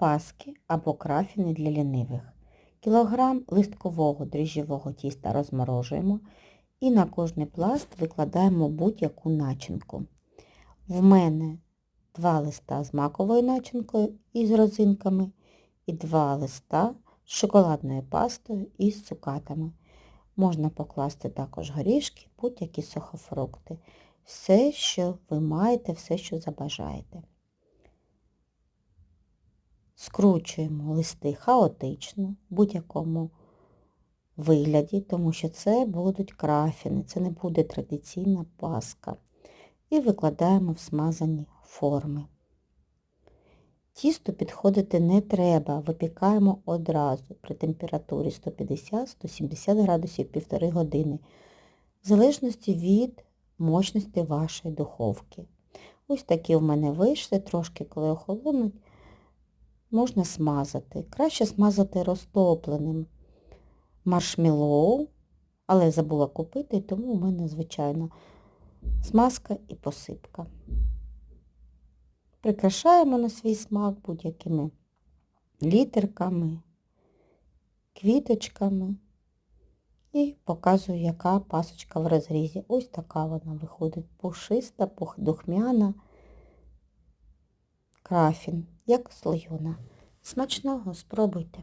паски або крафіни для лінивих. Кілограм листкового дріжджового тіста розморожуємо і на кожний пласт викладаємо будь-яку начинку. В мене два листа з маковою начинкою і з родзинками, і два листа з шоколадною пастою і з цукатами. Можна покласти також горішки, будь-які сухофрукти. Все, що ви маєте, все, що забажаєте. Скручуємо листи хаотично, в будь-якому вигляді, тому що це будуть крафіни, це не буде традиційна паска. І викладаємо в смазані форми. Тісто підходити не треба, випікаємо одразу при температурі 150-170 градусів півтори години, в залежності від мощності вашої духовки. Ось такі в мене вийшли, трошки коли охолонуть, можна смазати. Краще смазати розтопленим маршмеллоу, але забула купити, тому у мене, звичайно, смазка і посипка. Прикрашаємо на свій смак будь-якими літерками, квіточками і показую, яка пасочка в розрізі. Ось така вона виходить пушиста, духмяна, крафін, як слоєна. Смачного спробуйте.